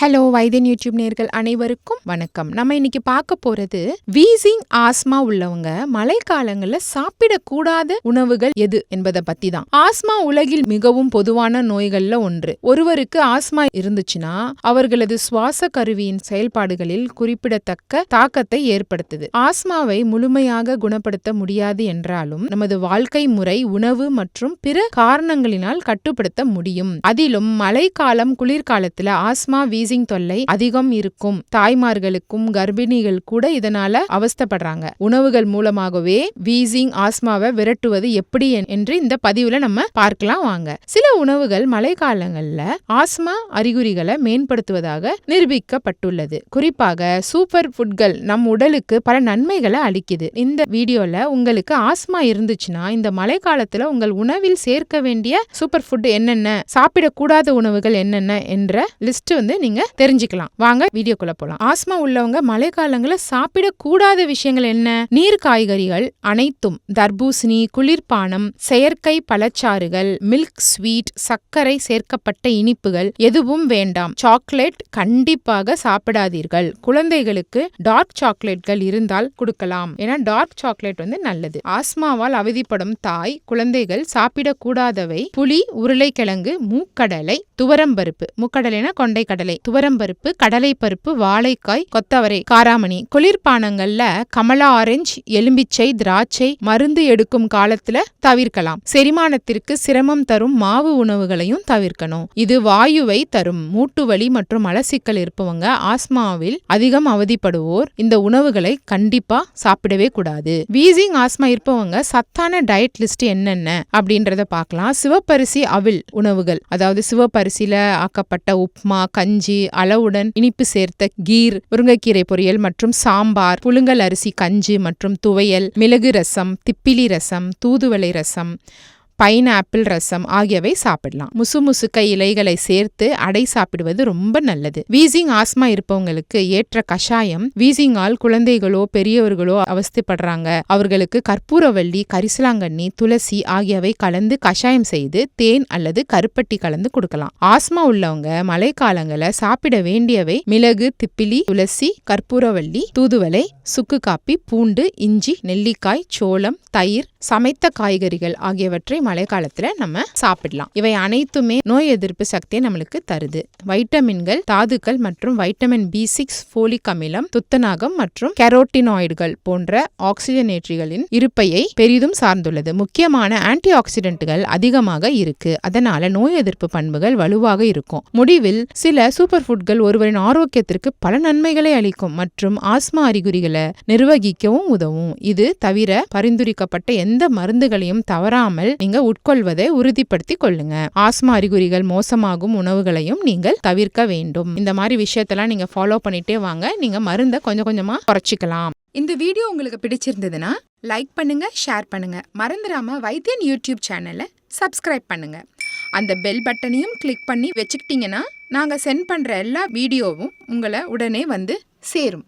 Hello Vaidhyan YouTube நேர்கள் அனைவருக்கும் வணக்கம். நம்ம இன்னைக்கு பார்க்க போறது வீசிங் ஆஸ்மா உள்ளவங்க மழைக்காலங்கள்ல சாப்பிடக்கூடாத உணவுகள் எது என்பதை பத்தி தான் ஆஸ்மா உலகில் மிகவும் பொதுவான நோய்கள்ல ஒன்று. ஒருவருக்கு ஆஸ்மா இருந்துச்சுன்னா அவர்களது சுவாச கருவியின் செயல்பாடுகளில் குறிப்பிடத்தக்க தாக்கத்தை ஏற்படுத்துது. ஆஸ்மாவை முழுமையாக குணப்படுத்த முடியாது என்றாலும் நமது வாழ்க்கை முறை உணவு மற்றும் பிற காரணங்களினால் கட்டுப்படுத்த முடியும். அதிலும் மழைக்காலம் குளிர்காலத்துல ஆஸ்மா வீசிங் தொல்லை அதிகம் இருக்கும். தாய்மார்களுக்கும் கர்ப்பிணிகள் கூட இதனால அவஸ்தப்படுறாங்க. உணவுகள் மூலமாகவே வீசிங் ஆஸ்மாவை விரட்டுவது எப்படி என்று இந்த பதிவுல நம்ம பார்க்கலாம் வாங்க. சில உணவுகள் மழைக்காலங்கள்ல ஆஸ்மா அறிகுறிகளை மேம்படுத்துவதாக நிரூபிக்கப்பட்டுள்ளது. குறிப்பாக சூப்பர் ஃபுட்கள் நம் உடலுக்கு பல நன்மைகளை அளிக்குது. இந்த வீடியோல உங்களுக்கு ஆஸ்மா இருந்துச்சுன்னா இந்த மழைக்காலத்துல உங்கள் உணவில் சேர்க்க வேண்டிய சூப்பர் ஃபுட் என்னென்ன சாப்பிடக்கூடாத உணவுகள் என்னென்ன என்ற லிஸ்ட் வந்து நீங்க தெரிஞ்சுக்கலாம். வாங்க வீடியோக்குள்ள போலாம். ஆஸ்மா உள்ளவங்க மழைக்காலங்களில் சாப்பிடக்கூடாத விஷயங்கள் என்ன? நீர் காய்கறிகள் அனைத்தும் தர்பூசணி குளிர்பானம் செயற்கை பழச்சாறுகள் மில்க் ஸ்வீட் சர்க்கரை சேர்க்கப்பட்ட இனிப்புகள் எதுவும் வேண்டாம். சாக்லேட் கண்டிப்பாக சாப்பிடாதீர்கள். குழந்தைகளுக்கு டார்க் சாக்லேட்கள் இருந்தால் கொடுக்கலாம். ஏன்னா டார்க் சாக்லேட் வந்து நல்லது. ஆஸ்மாவால் அவதிப்படும் தாய் குழந்தைகள் சாப்பிடக்கூடாதவை. புளி உருளைக்கிழங்கு மூக்கடலை துவரம்பருப்பு முக்கடலைனா கொண்டை கடலை துவரம்பருப்பு கடலை பருப்பு வாழைக்காய் கொத்தவரை காராமணி. குளிர்பானங்கள்ல கமலா ஆரஞ்சு எலும்பிச்சை திராட்சை மருந்து எடுக்கும் காலத்துல தவிர்க்கலாம். செரிமானத்திற்கு சிரமம் தரும் மாவு உணவுகளையும் தவிர்க்கணும். இது வாயுவை தரும். மூட்டு வலி மற்றும் மலசிக்கல் இருப்பவங்க ஆஸ்மாவில் அதிகம் அவதிப்படுவோர். இந்த உணவுகளை கண்டிப்பா சாப்பிடவே கூடாது. வீசிங் ஆஸ்மா இருப்பவங்க சத்தான டயட் லிஸ்ட் என்னென்ன அப்படின்றத பார்க்கலாம். சிவப்பரிசி அவில் உணவுகள் அதாவது சிவப்பரிசி அரிசியில ஆக்கப்பட்ட உப்மா கஞ்சி அளவுடன் இனிப்பு சேர்த்த கீர் முருங்கைக்கீரை பொரியல் மற்றும் சாம்பார் புழுங்கல் அரிசி கஞ்சி மற்றும் துவையல் மிளகு ரசம் திப்பிலி ரசம் தூதுவளை ரசம் பைனாப்பிள் ரசம் ஆகியவை சாப்பிடலாம். முசுமுசுக்க இலைகளை சேர்த்து அடை சாப்பிடுவது ரொம்ப நல்லது. வீசிங் ஆஸ்மா இருப்பவங்களுக்கு ஏற்ற கஷாயம் வீசிங்கால் குழந்தைகளோ பெரியவர்களோ அவஸ்தைப்படுறாங்க. அவர்களுக்கு கற்பூரவள்ளி கரிசலாங்கண்ணி துளசி ஆகியவை கலந்து கஷாயம் செய்து தேன் அல்லது கருப்பட்டி கலந்து கொடுக்கலாம். ஆஸ்மா உள்ளவங்க மழைக்காலங்கள சாப்பிட வேண்டியவை மிளகு திப்பிலி துளசி கற்பூரவள்ளி தூதுவளை சுக்கு காப்பி பூண்டு இஞ்சி நெல்லிக்காய் சோளம் தயிர் சமைத்த காய்கறிகள் ஆகியவற்றை மழைக்காலத்துல நம்ம சாப்பிடலாம். இவை அனைத்துமே நோய் எதிர்ப்பு சக்தியை நம்மளுக்கு தருது. வைட்டமின்கள் தாதுக்கள் மற்றும் வைட்டமின் பி சிக்ஸ் ஃபோலிக் அமிலம் துத்தநாகம் மற்றும் கெரோட்டினாய்டுகள் போன்ற ஆக்சிஜனேற்றிகளின் இருப்பையை பெரிதும் சார்ந்துள்ளது. முக்கியமான ஆன்டி ஆக்சிடென்ட்கள் அதிகமாக இருக்கு. அதனால நோய் எதிர்ப்பு பண்புகள் வலுவாக இருக்கும். முடிவில் சில சூப்பர் ஃபுட்கள் ஒருவரின் ஆரோக்கியத்திற்கு பல நன்மைகளை அளிக்கும் மற்றும் ஆஸ்மா அறிகுறிகளை நிர்வகிக்கவும் உதவும். இது தவிர பரிந்துரைக்கப்பட்ட எந்த எந்த மருந்துகளையும் தவறாமல் நீங்க உட்கொள்வதை உறுதிப்படுத்தி கொள்ளுங்க. ஆஸ்மா அறிகுறிகள் மோசமாகும் உணவுகளையும் நீங்கள் தவிர்க்க வேண்டும். இந்த மாதிரி விஷயத்தெல்லாம் நீங்க ஃபாலோ பண்ணிட்டே வாங்க. நீங்க மருந்தை கொஞ்சம் கொஞ்சமா குறைச்சிக்கலாம். இந்த வீடியோ உங்களுக்கு பிடிச்சிருந்ததுன்னா லைக் பண்ணுங்க ஷேர் பண்ணுங்க. மறந்துடாம வைத்தியன் யூடியூப் சேனலை சப்ஸ்கிரைப் பண்ணுங்க. அந்த பெல் பட்டனையும் கிளிக் பண்ணி வச்சுக்கிட்டீங்கன்னா நாங்கள் சென்ட் பண்ணுற எல்லா வீடியோவும் உங்களை உடனே வந்து சேரும்.